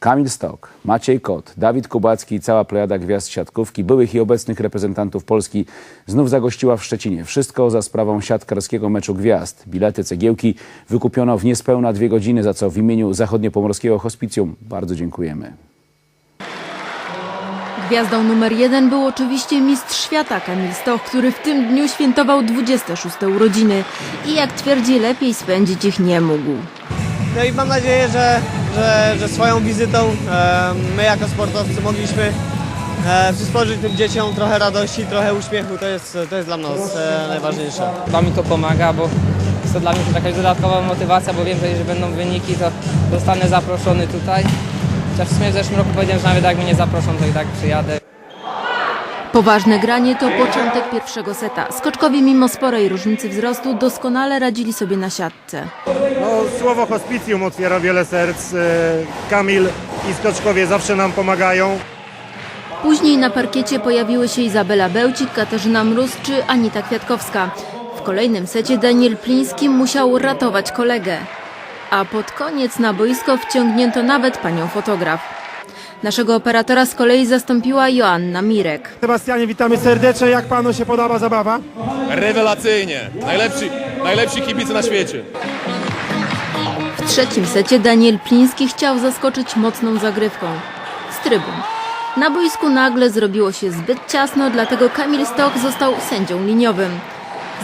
Kamil Stok, Maciej Kot, Dawid Kubacki i cała plejada gwiazd siatkówki, byłych i obecnych reprezentantów Polski znów zagościła w Szczecinie. Wszystko za sprawą siatkarskiego meczu gwiazd. Bilety, cegiełki wykupiono w niespełna dwie godziny, za co w imieniu Zachodniopomorskiego Hospicjum bardzo dziękujemy. Gwiazdą numer jeden był oczywiście mistrz świata Kamil Stoch, który w tym dniu świętował 26 urodziny i jak twierdzi, lepiej spędzić ich nie mógł. No i mam nadzieję, że, że, że swoją wizytą my jako sportowcy mogliśmy e, przysporzyć tym dzieciom trochę radości, trochę uśmiechu. To jest, to jest dla nas e, najważniejsze. Chyba mi to pomaga, bo jest to dla mnie jakaś dodatkowa motywacja, bo wiem, że jeżeli będą wyniki, to zostanę zaproszony tutaj. Chociaż w sumie w zeszłym roku powiedziałem, że nawet jak mnie nie zaproszą, to i tak przyjadę. Poważne granie to początek pierwszego seta. Skoczkowie mimo sporej różnicy wzrostu doskonale radzili sobie na siatce. No, słowo hospicjum otwiera wiele serc. E, Kamil i Skoczkowie zawsze nam pomagają. Później na parkiecie pojawiły się Izabela Bełcik, Katarzyna Mróz czy Anita Kwiatkowska. W kolejnym secie Daniel Pliński musiał ratować kolegę. A pod koniec na boisko wciągnięto nawet panią fotograf. Naszego operatora z kolei zastąpiła Joanna Mirek. Sebastianie, witamy serdecznie. Jak panu się podoba zabawa? Rewelacyjnie. Najlepsi, najlepsi kibice na świecie. W trzecim secie Daniel Pliński chciał zaskoczyć mocną zagrywką. Z trybun. Na boisku nagle zrobiło się zbyt ciasno, dlatego Kamil Stok został sędzią liniowym.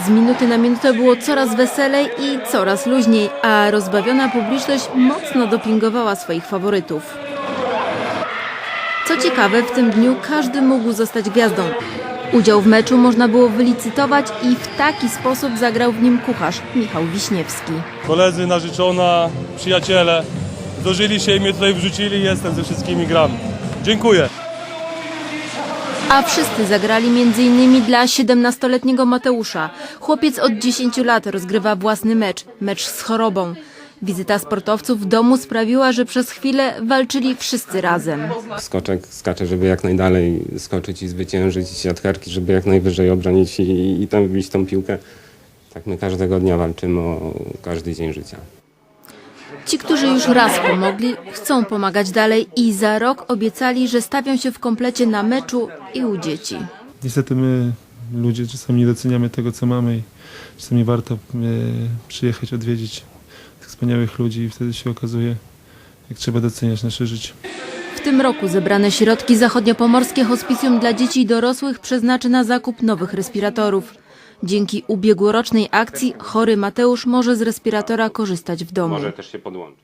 Z minuty na minutę było coraz weselej i coraz luźniej, a rozbawiona publiczność mocno dopingowała swoich faworytów. Co ciekawe, w tym dniu każdy mógł zostać gwiazdą. Udział w meczu można było wylicytować i w taki sposób zagrał w nim kucharz Michał Wiśniewski. koledzy, narzeczona, przyjaciele. Dożyli się i mnie tutaj wrzucili, jestem ze wszystkimi gram. Dziękuję. A wszyscy zagrali m.in. dla 17-letniego Mateusza. Chłopiec od 10 lat rozgrywa własny mecz, mecz z chorobą. Wizyta sportowców w domu sprawiła, że przez chwilę walczyli wszyscy razem. skoczek skacze, żeby jak najdalej skoczyć i zwyciężyć, siatkarki, żeby jak najwyżej obronić i, i tam wbić tą piłkę. Tak my każdego dnia walczymy o każdy dzień życia. Ci, którzy już raz pomogli, chcą pomagać dalej i za rok obiecali, że stawią się w komplecie na meczu i u dzieci. Niestety my, ludzie, czasami nie doceniamy tego, co mamy i czasami warto e, przyjechać, odwiedzić wspaniałych ludzi i wtedy się okazuje, jak trzeba doceniać nasze życie. W tym roku zebrane środki Zachodniopomorskie Hospicjum dla Dzieci i Dorosłych przeznaczy na zakup nowych respiratorów. Dzięki ubiegłorocznej akcji chory Mateusz może z respiratora korzystać w domu. Może też się podłączyć.